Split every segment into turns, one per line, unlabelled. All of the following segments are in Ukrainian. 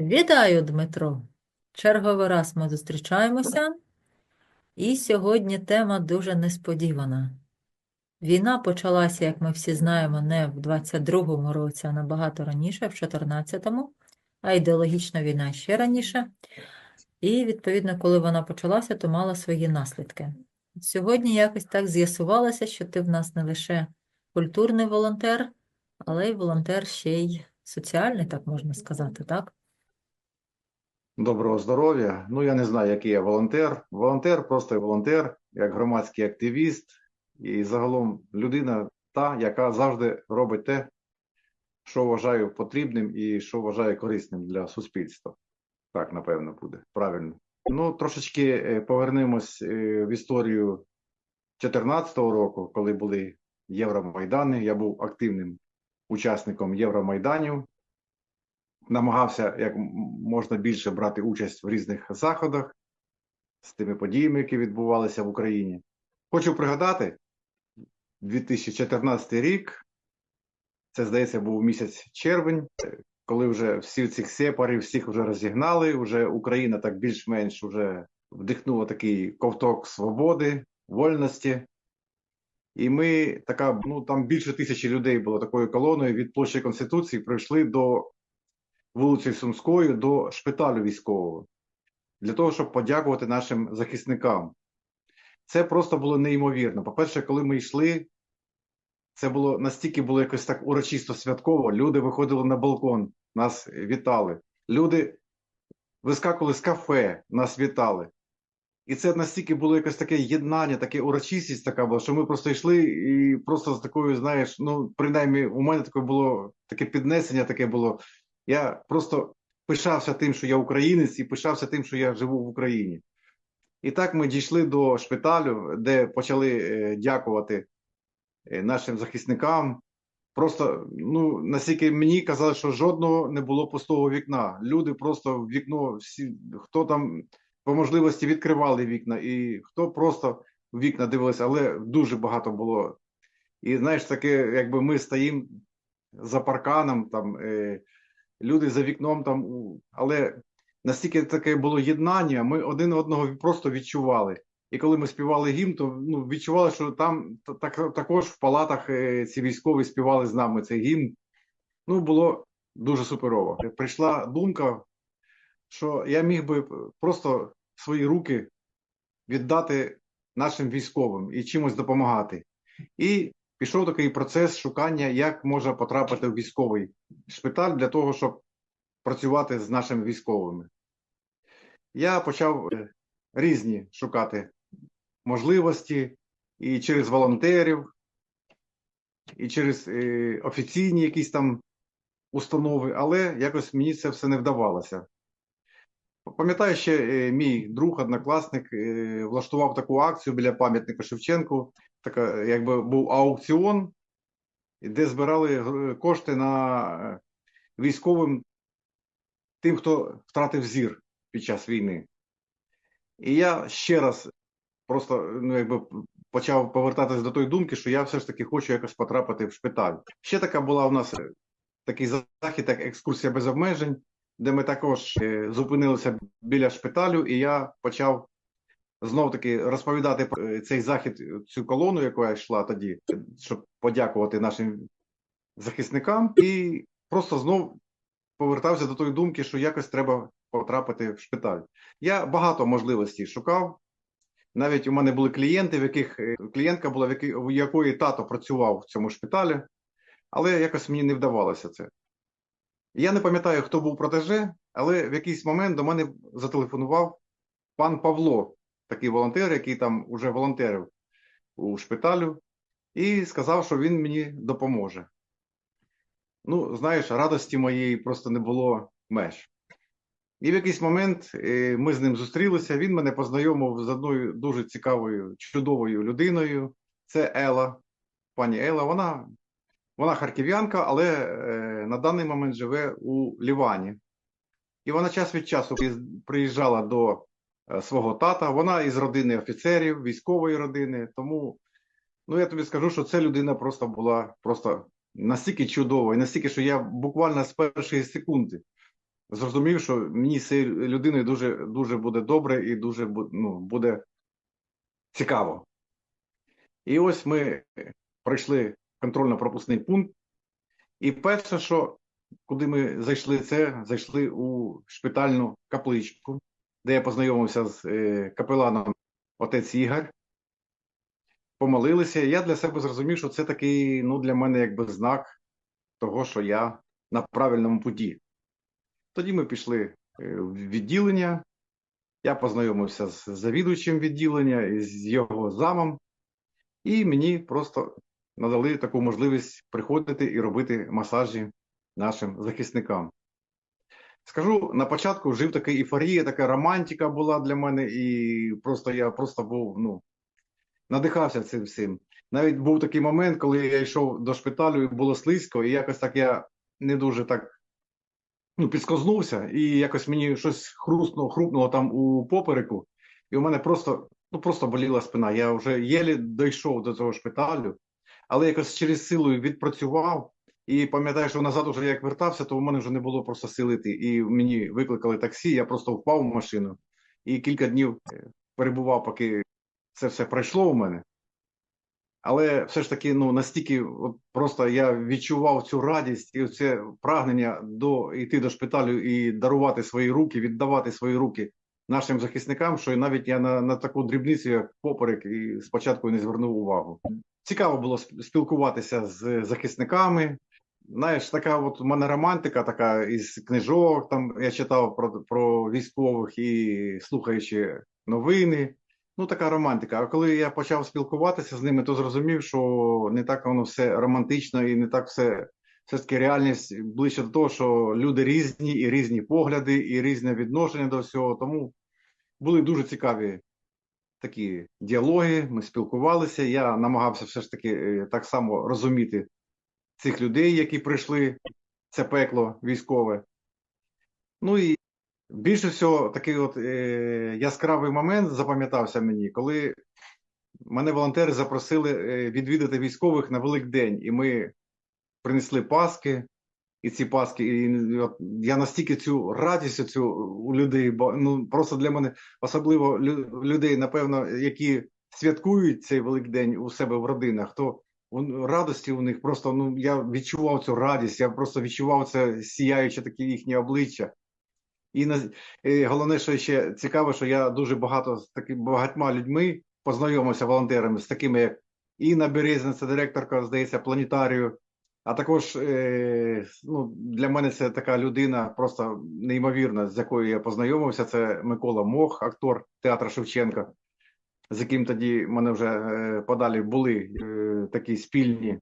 Вітаю, Дмитро! Черговий раз ми зустрічаємося, і сьогодні тема дуже несподівана. Війна почалася, як ми всі знаємо, не в 22-му році, а набагато раніше, в 14-му, а ідеологічна війна ще раніше. І, відповідно, коли вона почалася, то мала свої наслідки. Сьогодні якось так з'ясувалося, що ти в нас не лише культурний волонтер, але й волонтер ще й соціальний, так можна сказати, так?
Доброго здоров'я. Ну, я не знаю, який я волонтер. Волонтер, просто волонтер, як громадський активіст і загалом людина та, яка завжди робить те, що вважаю потрібним і що вважаю корисним для суспільства. Так, напевно, буде правильно. Ну, трошечки е, повернемось е, в історію 2014 року, коли були Євромайдани. Я був активним учасником Євромайданів намагався як можна більше брати участь в різних заходах з тими подіями, які відбувалися в Україні. Хочу пригадати 2014 рік, це здається, був місяць червень, коли вже всі цих сепарів, всіх вже розігнали, вже Україна так більш-менш вже вдихнула такий ковток свободи, вольності. І ми така, ну там більше тисячі людей було такою колоною від площі Конституції, прийшли до вулиці Сумської до шпиталю військового для того, щоб подякувати нашим захисникам. Це просто було неймовірно. По-перше, коли ми йшли, це було настільки було якось так урочисто святково. Люди виходили на балкон, нас вітали. Люди вискакували з кафе, нас вітали. І це настільки було якось таке єднання, таке урочистість така була, що ми просто йшли і просто з такою, знаєш, ну, принаймні, у мене таке було таке піднесення, таке було. Я просто пишався тим, що я українець, і пишався тим, що я живу в Україні. І так ми дійшли до шпиталю, де почали е, дякувати е, нашим захисникам. Просто ну настільки мені казали, що жодного не було пустого вікна. Люди просто в вікно, всі хто там по можливості відкривали вікна, і хто просто в вікна дивилися, але дуже багато було. І знаєш, таке, якби ми стоїмо за парканом, там е, люди за вікном, там, але настільки таке було єднання, ми один одного просто відчували. І коли ми співали гімн, то ну, відчували, що там так, також в палатах е, ці військові співали з нами цей гімн. Ну, було дуже суперово. Прийшла думка, що я міг би просто свої руки віддати нашим військовим і чимось допомагати. І пішов такий процес шукання, як можна потрапити в військовий шпиталь для того, щоб працювати з нашими військовими. Я почав е, різні шукати можливості і через волонтерів, і через е, офіційні якісь там установи, але якось мені це все не вдавалося. Пам'ятаю, ще е, мій друг, однокласник, влаштував таку акцію біля пам'ятника Шевченку. Така, якби був аукціон, де збирали кошти на е, військовим тим, хто втратив зір під час війни. І я ще раз просто ну, якби почав повертатися до тої думки, що я все ж таки хочу якось потрапити в шпиталь. Ще така була у нас е, такий захід, як екскурсія без обмежень, де ми також е, зупинилися біля шпиталю, і я почав знов таки розповідати про е, цей захід, е, цю колону, яку я йшла тоді, щоб подякувати нашим захисникам, і просто знов повертався до тої думки, що якось треба потрапити в шпиталь. Я багато можливостей шукав. Навіть у мене були клієнти, в яких е, клієнтка була, в якої тато працював в цьому шпиталі, але якось мені не вдавалося це. Я не пам'ятаю, хто був протеже, але в якийсь момент до мене зателефонував пан Павло, такий волонтер, який там уже волонтерив у шпиталю, і сказав, що він мені допоможе. Ну, знаєш, радості моєї просто не було меж. І в якийсь момент е, ми з ним зустрілися. Він мене познайомив з одною дуже цікавою, чудовою людиною. Це Ела, пані Ела. Вона, вона харків'янка, але е, на даний момент живе у Лівані. І вона час від часу приїжджала до свого тата. Вона із родини офіцерів, військової родини. Тому ну, я тобі скажу, що ця людина просто була просто настільки чудова, і настільки, що я буквально з першої секунди зрозумів, що мені з цією людиною дуже, дуже буде добре і дуже ну, буде цікаво. І ось ми пройшли контрольно-пропускний пункт. І перше, що куди ми зайшли, це зайшли у шпитальну капличку, де я познайомився з е, капеланом отець Ігор. Помолилися. Я для себе зрозумів, що це такий, ну, для мене якби знак того, що я на правильному путі. Тоді ми пішли е, в відділення. Я познайомився з завідувачем відділення і з його замом, і мені просто надали таку можливість приходити і робити масажі нашим захисникам. Скажу, на початку жив така ейфорія, така романтика була для мене, і просто я просто був, ну, надихався цим всім. Навіть був такий момент, коли я йшов до шпиталю, і було слизько, і якось так я не дуже так ну, підскознувся, і якось мені щось хрустнуло, хрупнуло там у попереку, і у мене просто, ну, просто боліла спина. Я вже єлі дійшов до цього шпиталю, але якось через силу відпрацював. І пам'ятаю, що назад, уже як вертався, то у мене вже не було просто сили йти. І мені викликали таксі, я просто впав в машину і кілька днів е, перебував, поки це все пройшло у мене. Але все ж таки, ну настільки, просто я відчував цю радість і це прагнення до йти до шпиталю і дарувати свої руки, віддавати свої руки нашим захисникам, що навіть я на, на таку дрібницю, як поперек, і спочатку не звернув увагу. Цікаво було сп- спілкуватися з захисниками. Знаєш, така от у мене романтика, така із книжок. Там я читав про, про військових і слухаючи новини. Ну, така романтика. А коли я почав спілкуватися з ними, то зрозумів, що не так воно все романтично і не так все, все таки реальність ближче до того, що люди різні, і різні погляди, і різне відношення до всього. Тому були дуже цікаві такі діалоги. Ми спілкувалися. Я намагався все ж таки е, так само розуміти цих людей, які прийшли це пекло військове. Ну і Більше всього, такий от е, яскравий момент запам'ятався мені, коли мене волонтери запросили е, відвідати військових на Великдень, і ми принесли паски, і ці паски, і от я настільки цю радість цю у людей, бо ну просто для мене, особливо лю- людей, напевно, які святкують цей Великдень у себе в родинах, то он- радості у них просто ну я відчував цю радість, я просто відчував це сіяюче таке їхнє обличчя. І на і головне, що ще цікаво, що я дуже багато з такими багатьма людьми познайомився волонтерами, з такими, як Інна Березина, це директорка, здається, планетарію. А також е, ну, для мене це така людина просто неймовірна, з якою я познайомився. Це Микола Мох, актор театру Шевченка, з яким тоді в мене вже е, подалі були е, такі спільні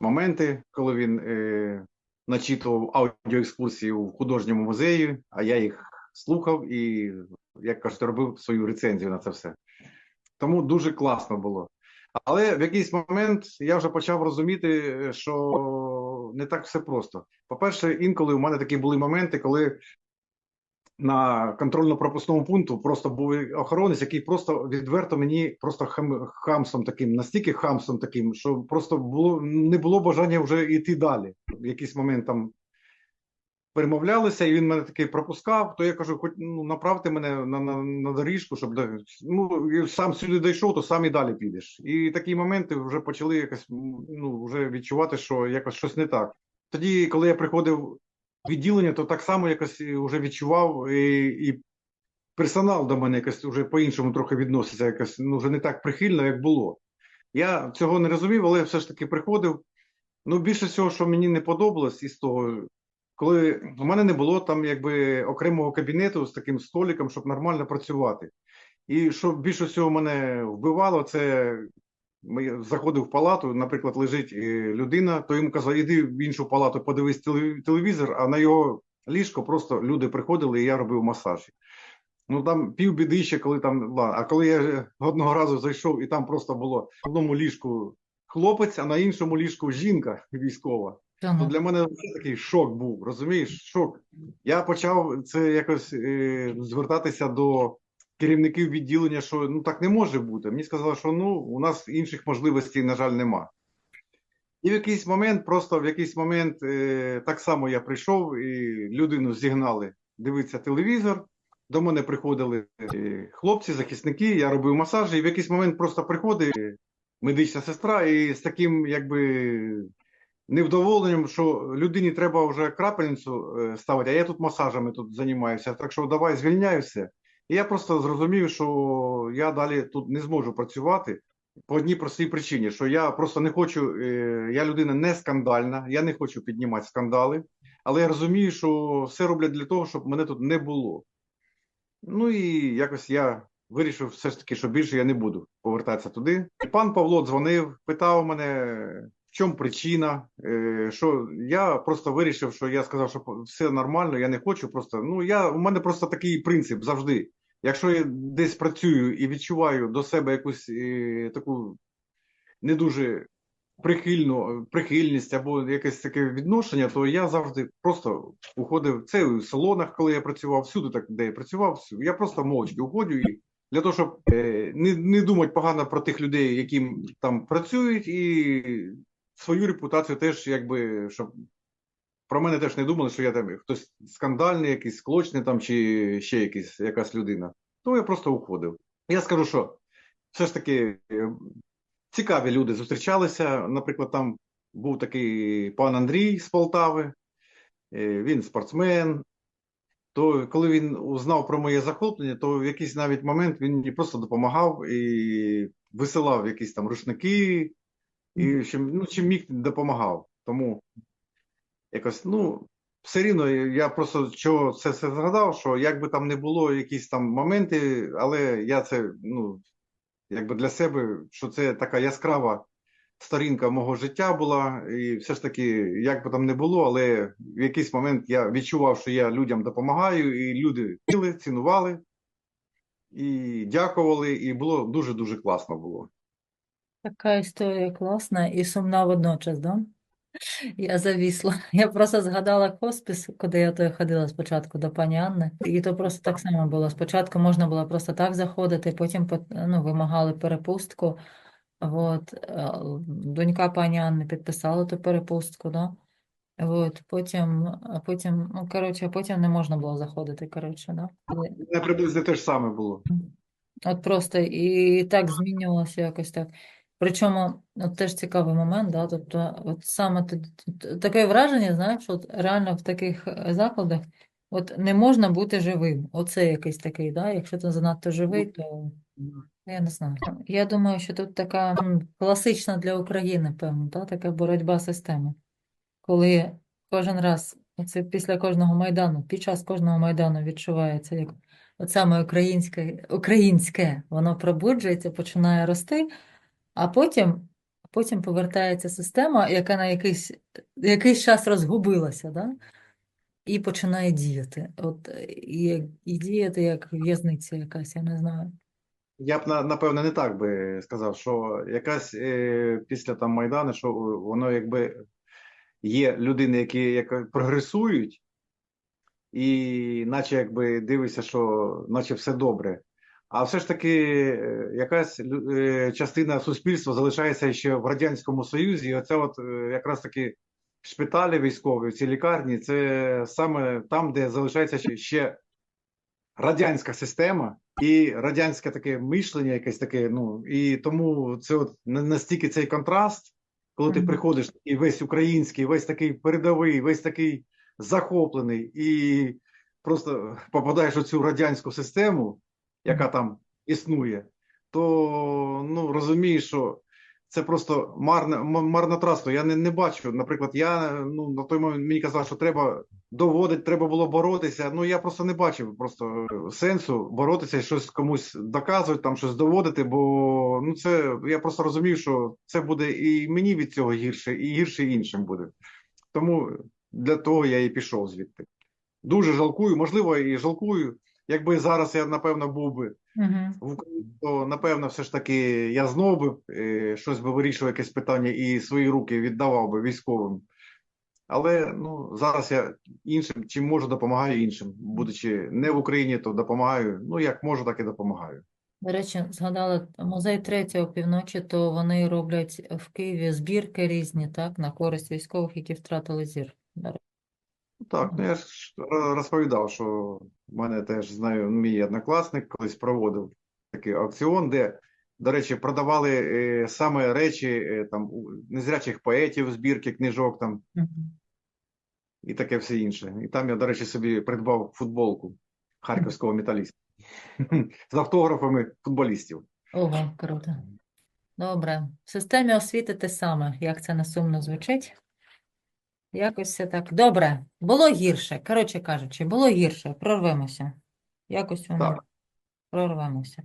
моменти, коли він е, начитував аудіоекскурсії в художньому музеї, а я їх слухав і, як кажуть, робив свою рецензію на це все. Тому дуже класно було. Але в якийсь момент я вже почав розуміти, що не так все просто. По-перше, інколи у мене такі були моменти, коли на контрольно-пропускному пункту просто був охоронець, який просто відверто мені просто хам, хамством таким, настільки хамством таким, що просто було не було бажання вже йти далі. В якийсь момент там перемовлялися, і він мене такий пропускав. То я кажу, хоч ну направте мене на, на, на доріжку, щоб ну сам сюди дійшов, то сам і далі підеш. І такі моменти вже почали якось ну вже відчувати, що якось щось не так. Тоді, коли я приходив відділення, то так само якось вже відчував і, і персонал до мене якось вже по-іншому трохи відноситься, якось ну вже не так прихильно, як було. Я цього не розумів, але все ж таки приходив. Ну, більше всього, що мені не подобалось із того, коли у мене не було там якби окремого кабінету з таким столиком, щоб нормально працювати. І що більше всього мене вбивало, це ми заходив в палату, наприклад, лежить е, людина, то йому казав, іди в іншу палату, подивись телевізор, а на його ліжко просто люди приходили, і я робив масаж. Ну там пів біди ще, коли там. А коли я одного разу зайшов, і там просто було в одному ліжку хлопець, а на іншому ліжку жінка військова.
Та
То
ну,
для мене такий шок був, розумієш? Шок. Я почав це якось е, звертатися до керівників відділення, що ну так не може бути. Мені сказали, що ну у нас інших можливостей, на жаль, нема. І в якийсь момент, просто в якийсь момент, е, так само я прийшов і людину зігнали дивитися телевізор. До мене приходили е, хлопці, захисники, я робив масажі, і в якийсь момент просто приходить медична сестра і з таким, якби. Невдоволенням, що людині треба вже крапельницю е, ставити, а я тут масажами тут займаюся, так що давай звільняюся. І я просто зрозумів, що я далі тут не зможу працювати по одній простій причині, що я просто не хочу, е, я людина не скандальна, я не хочу піднімати скандали, але я розумію, що все роблять для того, щоб мене тут не було. Ну і якось я вирішив все ж таки, що більше я не буду повертатися туди. І пан Павло дзвонив, питав мене, в чому причина. е, Що я просто вирішив, що я сказав, що все нормально, я не хочу. Просто ну я у мене просто такий принцип завжди. Якщо я десь працюю і відчуваю до себе якусь е, таку не дуже прихильну прихильність або якесь таке відношення, то я завжди просто уходив. Це в салонах, коли я працював, всюди, так де я працював, я просто мовчки уходжу і для того, щоб е, не, не думати погано про тих людей, які там працюють, і свою репутацію теж, якби щоб про мене теж не думали, що я там хтось скандальний, якийсь склочний там, чи ще якийсь якась людина. То я просто уходив. Я скажу, що все ж таки е, цікаві люди зустрічалися. Наприклад, там був такий пан Андрій з Полтави, е, він спортсмен. То коли він узнав про моє захоплення, то в якийсь навіть момент він мені просто допомагав і висилав якісь там рушники, і чим, ну, чим міг допомагав. Тому якось, ну, все рівно я просто що це все згадав, що як би там не було якісь там моменти, але я це, ну, якби для себе, що це така яскрава сторінка мого життя була, і все ж таки, як би там не було, але в якийсь момент я відчував, що я людям допомагаю, і люди цінували, і дякували, і було дуже-дуже класно було.
Така історія класна і сумна водночас, да? Я завісла. Я просто згадала хоспіс, куди я то ходила спочатку до пані Анни. І то просто так само було. Спочатку можна було просто так заходити, потім ну, вимагали перепустку. От, е, донька пані Анни підписала ту перепустку, да? От, потім, потім, ну, коротше, потім не можна було заходити, коротше, да?
Не приблизно те ж саме було.
От просто і так змінювалося якось так. Причому от теж цікавий момент, да, тобто от саме таке враження, знаєш, от реально в таких е, закладах от не можна бути живим. Оце якийсь такий, да, якщо ти занадто живий, то я не знаю. Я думаю, що тут така класична для України, певно, да, така боротьба системи, коли кожен раз, оце після кожного майдану, під час кожного майдану відчувається, як от саме українське, українське, воно пробуджується, починає рости, а потім, потім повертається система, яка на якийсь, якийсь час розгубилася, да? і починає діяти. От, і, і діяти як в'язниця якась, я не знаю.
Я б на- напевно не так би сказав, що якась е, після там Майдану, що воно якби є людини, які як прогресують, і наче якби дивишся, що наче все добре. А все ж таки е, якась е, частина суспільства залишається ще в Радянському Союзі, і оце от е, якраз таки шпиталі військові, ці лікарні, це саме там, де залишається ще, ще радянська система і радянське таке мишлення, якесь таке. Ну і тому це от настільки цей контраст, коли ти приходиш і весь український, весь такий передовий, весь такий захоплений, і просто попадаєш у цю радянську систему, яка там існує, то ну розумієш, що. Це просто марне марнотратство. Я не, не бачу. Наприклад, я ну на той момент мені казали, що треба доводити, треба було боротися. Ну я просто не бачив просто сенсу боротися щось комусь доказувати, там щось доводити. Бо ну це я просто розумів, що це буде і мені від цього гірше, і гірше іншим буде. Тому для того я і пішов звідти. Дуже жалкую, можливо, і жалкую. Якби зараз я напевно був би в Україні, то напевно, все ж таки я знов би е, щось би вирішував якесь питання і свої руки віддавав би військовим. Але ну зараз я іншим чим можу допомагаю іншим. Будучи не в Україні, то допомагаю. Ну як можу, так і допомагаю.
До речі, згадала музей третього півночі, то вони роблять в Києві збірки різні, так, на користь військових, які втратили зір.
Так, ну я ж розповідав, що в мене теж знаю, мій однокласник колись проводив такий аукціон, де, до речі, продавали е, саме речі е, там незрячих поетів, збірки книжок там і таке все інше. І там я, до речі, собі придбав футболку харківського металіста з автографами футболістів.
Ого, круто. Добре. В системі освіти те саме, як це не сумно звучить. Якось все так. Добре, було гірше. Коротше кажучи, було гірше. Прорвемося. Якось воно
Так.
прорвемося.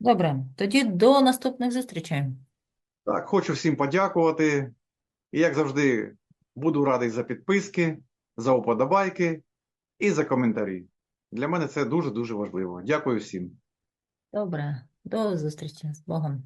Добре, тоді до наступних зустрічей.
Так, хочу всім подякувати. І, як завжди, буду радий за підписки, за уподобайки і за коментарі. Для мене це дуже-дуже важливо. Дякую всім.
Добре, до зустрічі з Богом.